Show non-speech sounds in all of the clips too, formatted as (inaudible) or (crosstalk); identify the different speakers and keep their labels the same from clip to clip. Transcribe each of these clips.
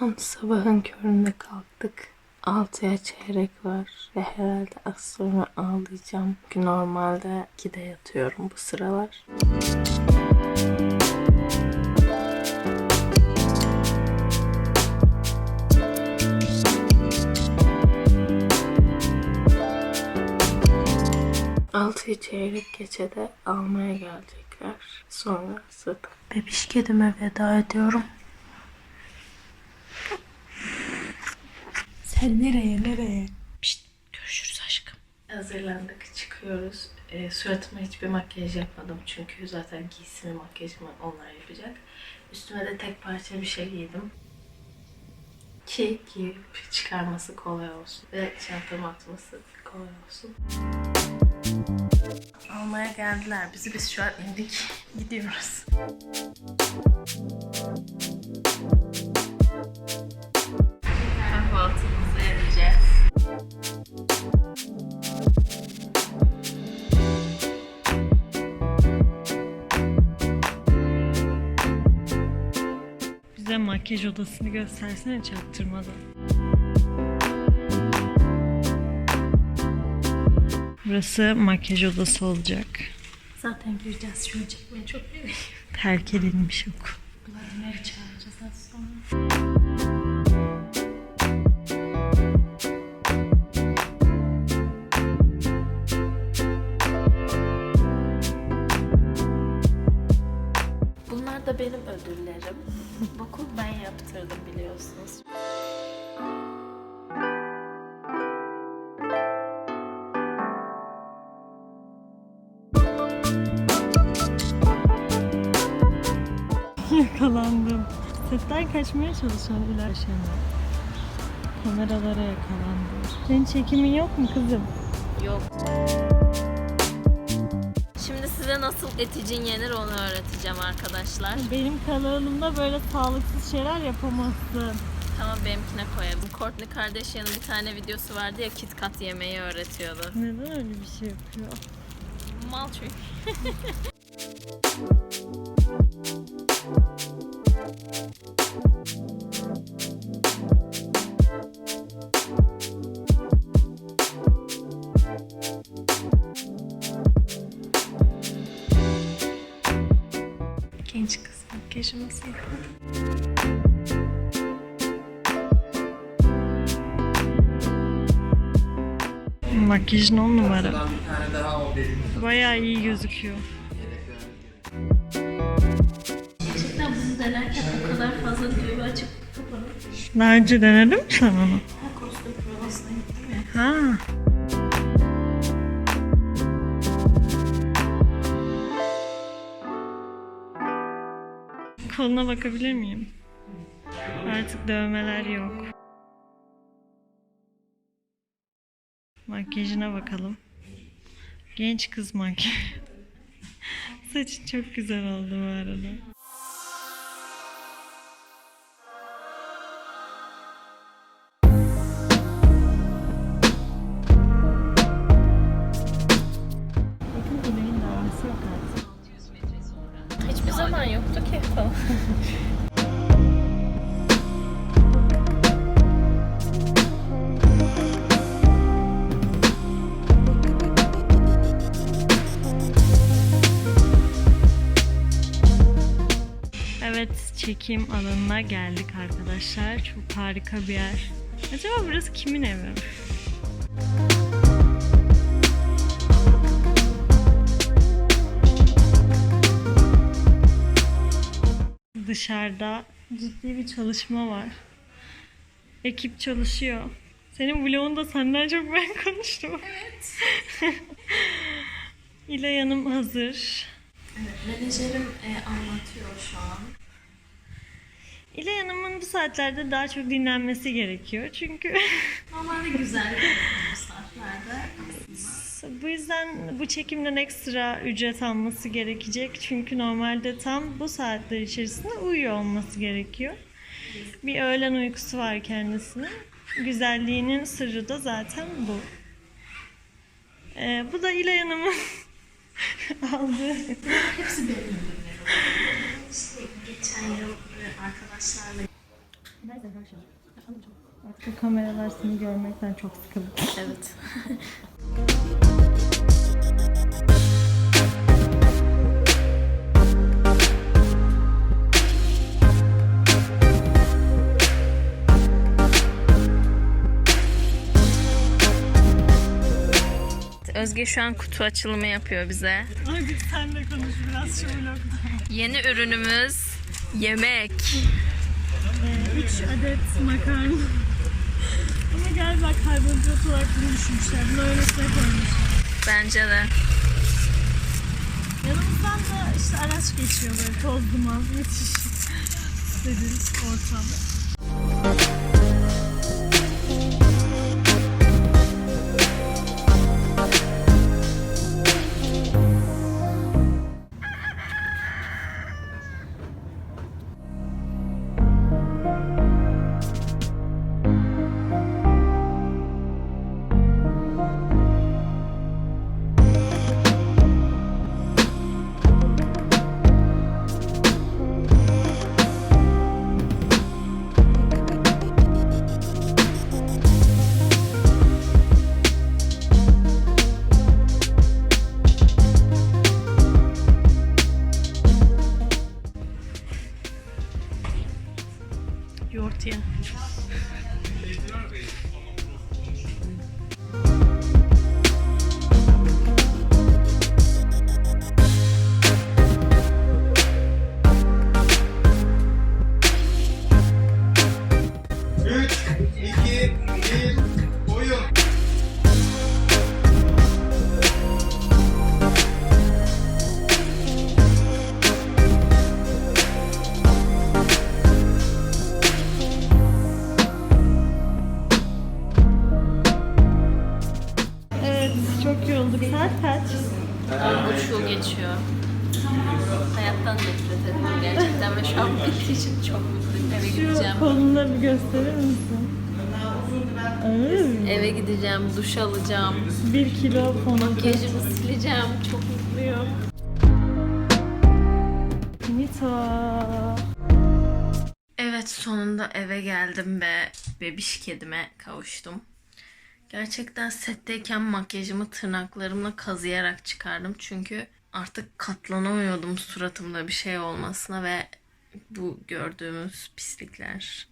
Speaker 1: an sabahın köründe kalktık. Altıya çeyrek var ve herhalde az sonra ağlayacağım. Çünkü normalde 2'de yatıyorum bu sıralar. Altı çeyrek geçede almaya gelecekler. Sonra zaten bebiş kedime veda ediyorum. Sen nereye nereye? Pişt, görüşürüz aşkım. Hazırlandık çıkıyoruz. E, suratıma hiçbir makyaj yapmadım çünkü zaten giysimi makyajımı onlar yapacak. Üstüme de tek parça bir şey giydim. Ki giyip çıkarması kolay olsun ve çantama atması kolay olsun. Almaya geldiler bizi. Biz şu an indik. Gidiyoruz.
Speaker 2: Makyaj odasını göstersene çaktırmadan. Burası makyaj odası olacak.
Speaker 1: Zaten gireceğiz. Şunu çekmeyi çok seviyorum.
Speaker 2: Terk edilmiş okul.
Speaker 1: Bunları çağıracağız az sonra. Bunlar da benim ödüllerim. (laughs) Bakın ben yaptırdım biliyorsunuz. (laughs)
Speaker 2: Yakalandım. Setten kaçmaya çalışan Bilal Şenol. Kameralara yakalandım. Senin çekimin yok mu kızım?
Speaker 1: Yok. Size nasıl eticin yenir onu öğreteceğim arkadaşlar.
Speaker 2: Benim kanalımda böyle sağlıksız şeyler yapamazsın.
Speaker 1: Tamam benimkine koyalım. Courtney Kardashian'ın bir tane videosu vardı ya Kit Kat yemeği öğretiyordu.
Speaker 2: Neden öyle bir şey yapıyor?
Speaker 1: Mal çünkü. (laughs) Genç kız makyajı nasıl yapıyor?
Speaker 2: Makyajın on numara. Bayağı iyi gözüküyor.
Speaker 1: Gerçekten bunu denerken o kadar fazla düğme açıp kapanıp
Speaker 2: Daha önce denedin mi sen onu?
Speaker 1: her kostüm provasına gittim ya.
Speaker 2: Ha. Koluna bakabilir miyim? Artık dövmeler yok. Makyajına bakalım. Genç kız makyaj. (laughs) Saçın çok güzel oldu bu arada. Çekim alanına geldik arkadaşlar. Çok harika bir yer. Acaba burası kimin evi? Dışarıda ciddi bir çalışma var. Ekip çalışıyor. Senin vlogunda senden çok ben (laughs) konuştum. Evet. (laughs) İlay Hanım hazır.
Speaker 1: Menajerim e, anlatıyor şu an.
Speaker 2: İlay Hanım'ın bu saatlerde daha çok dinlenmesi gerekiyor. Çünkü (laughs)
Speaker 1: Normalde güzel bu saatlerde.
Speaker 2: bu yüzden bu çekimden ekstra ücret alması gerekecek. Çünkü normalde tam bu saatler içerisinde uyuyor olması gerekiyor. Bir öğlen uykusu var kendisinin. Güzelliğinin sırrı da zaten bu. Ee, bu da İlay Hanım'ın (laughs) aldığı
Speaker 1: Hepsi benim geçen yıl arkadaşlarla
Speaker 2: Bu kameralar seni görmekten çok sıkıldım.
Speaker 1: Evet. (laughs) Özge şu an kutu açılımı yapıyor bize.
Speaker 2: Hadi sen de konuş biraz şu vlogda.
Speaker 1: Yeni ürünümüz yemek.
Speaker 2: 3 adet makarna. Ama galiba karbonhidrat olarak bunu düşünmüşler. Bunu öylesine koymuş.
Speaker 1: Bence de.
Speaker 2: Yanımızdan da işte araç geçiyor böyle toz duman müthiş. Steril ortam.
Speaker 1: Gideceğim, duş alacağım,
Speaker 2: Bir kilo fondöten.
Speaker 1: makyajımı sileceğim. Çok mutluyum.
Speaker 2: Nita.
Speaker 1: Evet sonunda eve geldim ve bebiş kedime kavuştum. Gerçekten setteyken makyajımı tırnaklarımla kazıyarak çıkardım. Çünkü artık katlanamıyordum suratımda bir şey olmasına ve bu gördüğümüz pislikler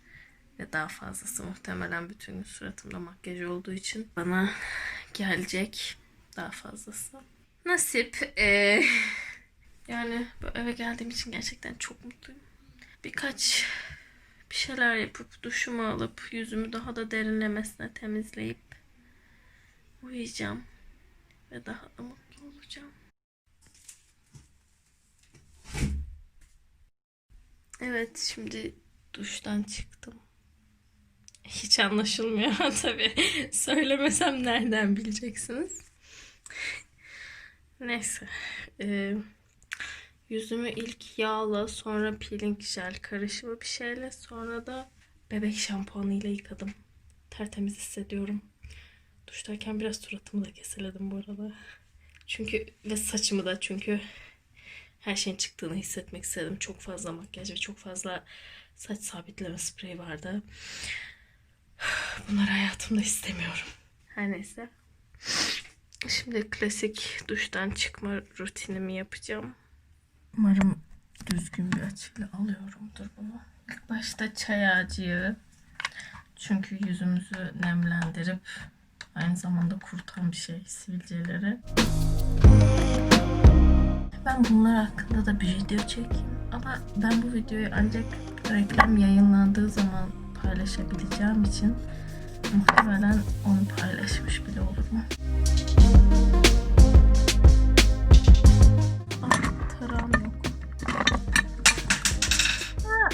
Speaker 1: ve daha fazlası muhtemelen bütün gün suratımda makyaj olduğu için bana gelecek daha fazlası. Nasip. eee, yani eve geldiğim için gerçekten çok mutluyum. Birkaç bir şeyler yapıp duşumu alıp yüzümü daha da derinlemesine temizleyip uyuyacağım ve daha da mutlu olacağım. Evet şimdi duştan çıktım. Hiç anlaşılmıyor (laughs) tabii. Söylemesem nereden bileceksiniz? Neyse. Ee, Yüzümü ilk yağla, sonra peeling jel karışımı bir şeyle, sonra da bebek şampuanıyla yıkadım. Tertemiz hissediyorum. Duştayken biraz suratımı da keseledim bu arada. Çünkü ve saçımı da çünkü her şeyin çıktığını hissetmek istedim. Çok fazla makyaj ve çok fazla saç sabitleme spreyi vardı. Bunları hayatımda istemiyorum. Her neyse. Şimdi klasik duştan çıkma rutinimi yapacağım. Umarım düzgün bir açıyla alıyorumdur bunu. İlk başta çay ağacıyı çünkü yüzümüzü nemlendirip aynı zamanda kurutan bir şey sivilceleri. Ben bunlar hakkında da bir video çekeyim ama ben bu videoyu ancak reklam yayınlandığı zaman paylaşabileceğim için muhtemelen onu paylaşmış bile olurum. Ah, tarağım yok. Ha,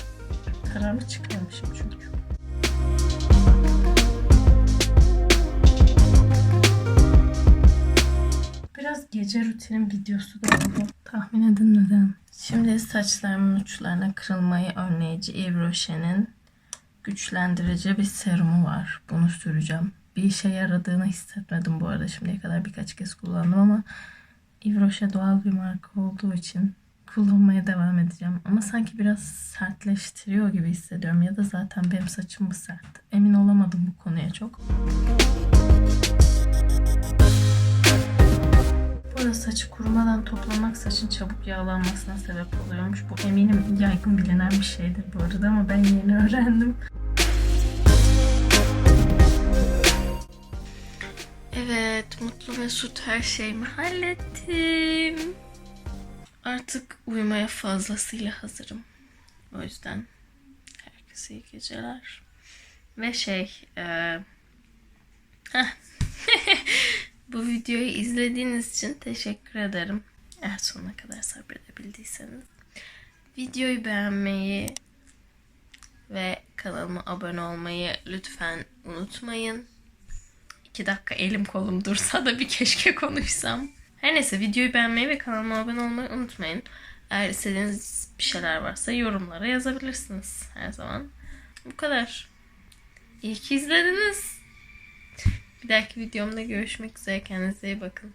Speaker 1: çıkarmışım çünkü. Biraz gece rutinim videosu da oldu. Tahmin edin neden. Şimdi saçlarımın uçlarına kırılmayı önleyici Yves Rocher'in güçlendirici bir serumu var. Bunu süreceğim. Bir işe yaradığını hissetmedim bu arada şimdiye kadar birkaç kez kullandım ama Yves Rocher doğal bir marka olduğu için kullanmaya devam edeceğim. Ama sanki biraz sertleştiriyor gibi hissediyorum. Ya da zaten benim saçım mı sert? Emin olamadım bu konuya çok. Bu arada saçı kurumadan toplamak saçın çabuk yağlanmasına sebep oluyormuş. Bu eminim yaygın bilinen bir şeydir bu arada ama ben yeni (laughs) öğrendim. Evet, mutlu mesut her şeyimi hallettim. Artık uyumaya fazlasıyla hazırım. O yüzden herkese iyi geceler. Ve şey, heh. (laughs) bu videoyu izlediğiniz için teşekkür ederim. Eğer sonuna kadar sabredebildiyseniz. Videoyu beğenmeyi ve kanalıma abone olmayı lütfen unutmayın. 2 dakika elim kolum dursa da bir keşke konuşsam. Her neyse videoyu beğenmeyi ve kanalıma abone olmayı unutmayın. Eğer istediğiniz bir şeyler varsa yorumlara yazabilirsiniz her zaman. Bu kadar. İyi ki izlediniz. Bir dahaki videomda görüşmek üzere. Kendinize iyi bakın.